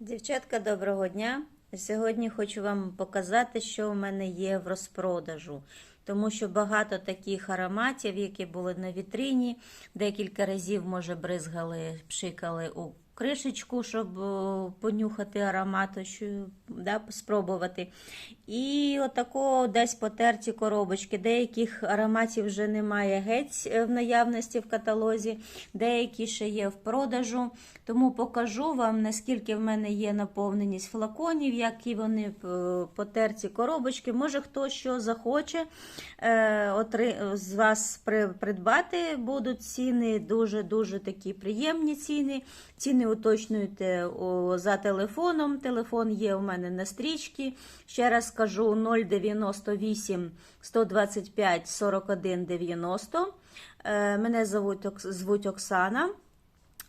Дівчатка, доброго дня! Сьогодні хочу вам показати, що в мене є в розпродажу. Тому що багато таких ароматів, які були на вітрині, декілька разів, може, бризгали, пшикали у кришечку, щоб понюхати аромат, що, да, спробувати. І отако десь потерті коробочки. Деяких ароматів вже немає геть е, в наявності в каталозі, деякі ще є в продажу. Тому покажу вам, наскільки в мене є наповненість флаконів, які вони е, потерті коробочки. Може, хто що захоче е, з вас при- придбати, будуть ціни дуже-дуже такі приємні ціни. Ціни уточнюйте за телефоном. Телефон є у мене на стрічці. Ще раз скажу 098 125 41 90. Е, Мене звуть Оксана.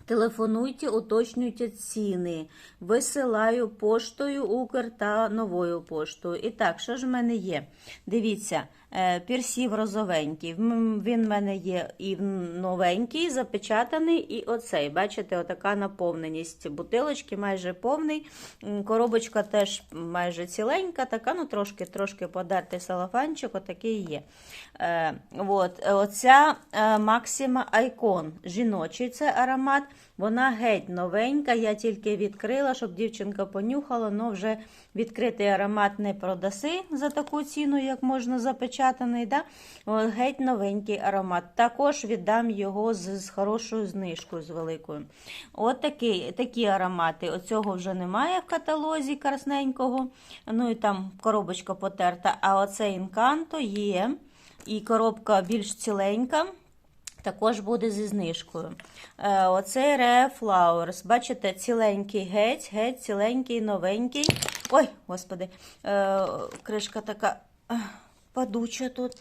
Телефонуйте, уточнюйте ціни. Висилаю поштою Укр та новою поштою. І так, що ж в мене є? Дивіться, е, персів розовенький. Він в мене є і новенький, запечатаний, і оцей. Бачите, отака наповненість бутилочки, майже повний. Коробочка теж майже ціленька, така, ну трошки трошки подертий салафанчик, отакий є. Е, от, оця е, Максима Айкон, жіночий це аромат. Вона геть новенька. Я тільки відкрила, щоб дівчинка понюхала, але вже відкритий аромат не продаси за таку ціну, як можна запечатаний. Да? Геть новенький аромат. Також віддам його з, з хорошою знижкою, з великою. От такі, такі аромати. Оцього вже немає в каталозі красненького. Ну і там коробочка потерта. А оце інканто є. І коробка більш ціленька. Також буде зі знижкою. Е, оцей Rare Flowers. Бачите, ціленький геть, геть, ціленький, новенький. Ой, господи, е, кришка така падуча тут.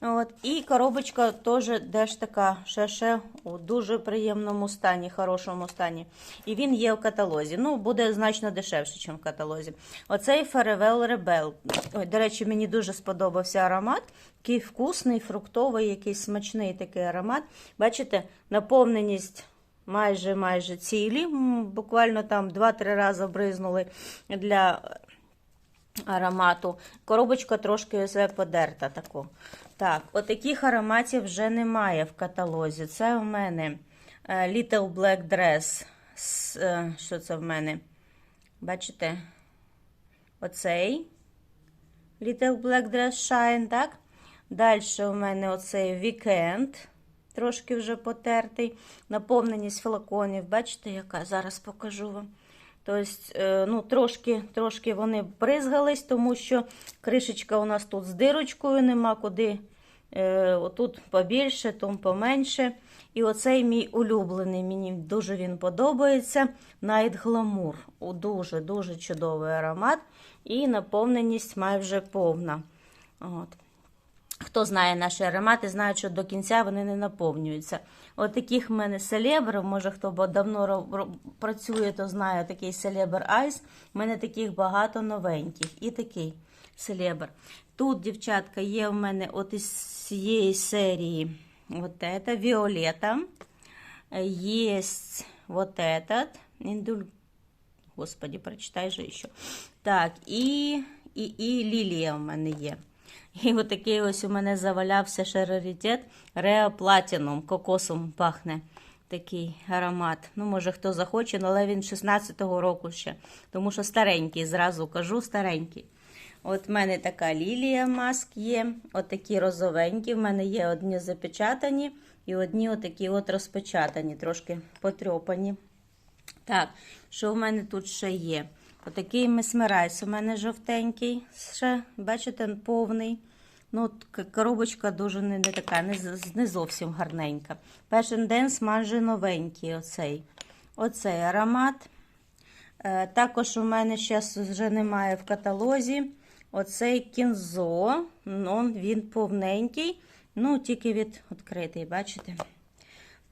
От. І коробочка теж теж така ще, ще у дуже приємному стані, хорошому стані. І він є в каталозі. Ну, буде значно дешевше, ніж в каталозі. Оцей Farewell Rebel. Ой, до речі, мені дуже сподобався аромат. Такий вкусний, фруктовий, якийсь смачний такий аромат. Бачите, наповненість майже майже цілі. Буквально там 2-3 рази бризнули для аромату. Коробочка трошки ось подерта таку. Так, отаких ароматів вже немає в каталозі. Це в мене е, Little Black Dress. Е, Що це в мене? Бачите? Оцей Little Black Dress Shine, так? Далі у мене оцей Weekend, трошки вже потертий. Наповненість флаконів. Бачите, яка? Зараз покажу вам. Тобто, е, ну, трошки, трошки вони бризгались, тому що кришечка у нас тут з дирочкою, нема куди. Е, Отут побільше, там поменше. І оцей мій улюблений, мені дуже він подобається. Night Glamour. Дуже-дуже чудовий аромат. І наповненість майже повна. От. Хто знає наші аромати, знає, що до кінця вони не наповнюються. От таких в мене селебр, може хто бо давно працює, то знає такий селебр Айс. У мене таких багато новеньких. І такий селебр. Тут, дівчатка, є в мене от із цієї серії вот это, Віолета. Є вот этот, індуль... Господи, прочитай же еще. Так, і, і, і лілія в мене є. І отакий ось у мене завалявся ще раритет Реа Platinum, кокосом пахне такий аромат. Ну, може, хто захоче, але він 16-го року ще. Тому що старенький, зразу кажу, старенький. От в мене така лілія маск є, отакі розовенькі. В мене є одні запечатані і одні отакі от розпечатані, трошки потрьопані. Так, що в мене тут ще є? Отакий месмерайс у мене жовтенький, ще, бачите, повний. Ну, коробочка дуже не, така, не, не зовсім гарненька. Passion Dance майже новенький оцей. Оцей аромат. Е, також у мене зараз вже немає в каталозі. Оцей кінзо. Ну, він повненький. Ну, тільки від відкритий, бачите?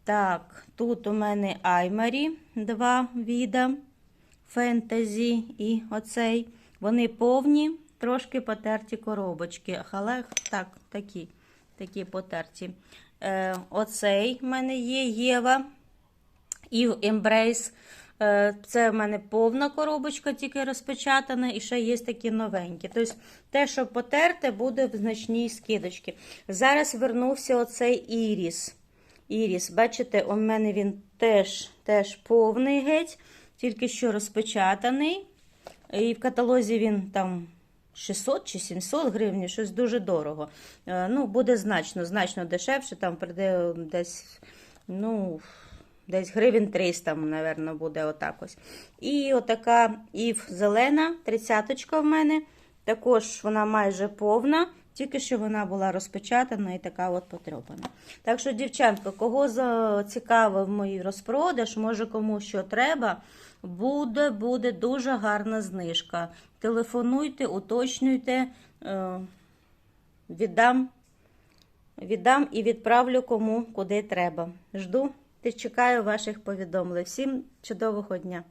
Так, тут у мене Аймарі два віда фентезі і оцей. Вони повні, трошки потерті коробочки. Але так, такі, такі потерті. Е, оцей в мене є Єва і Embrace Е, Це в мене повна коробочка, тільки розпечатана, і ще є такі новенькі. Тобто те, що потерте, буде в значній скидочці. Зараз вернувся оцей іріс. Іріс, бачите, у мене він теж, теж повний геть, тільки що розпечатаний. І в каталозі він там 600 чи 700 гривень, щось дуже дорого. Е, Ну, буде значно, значно дешевше, там прийде десь, ну, десь гривень 300, напевно, буде отак ось. І отака ів зелена, тридцяточка в мене. Також вона майже повна, тільки що вона була розпечатана і така от потрьопана. Так що, дівчатка, кого зацікавив мій розпродаж, може кому що треба, буде, буде дуже гарна знижка. Телефонуйте, уточнюйте, е, віддам, віддам і відправлю кому куди треба. Жду чекаю ваших повідомлень. Всім чудового дня!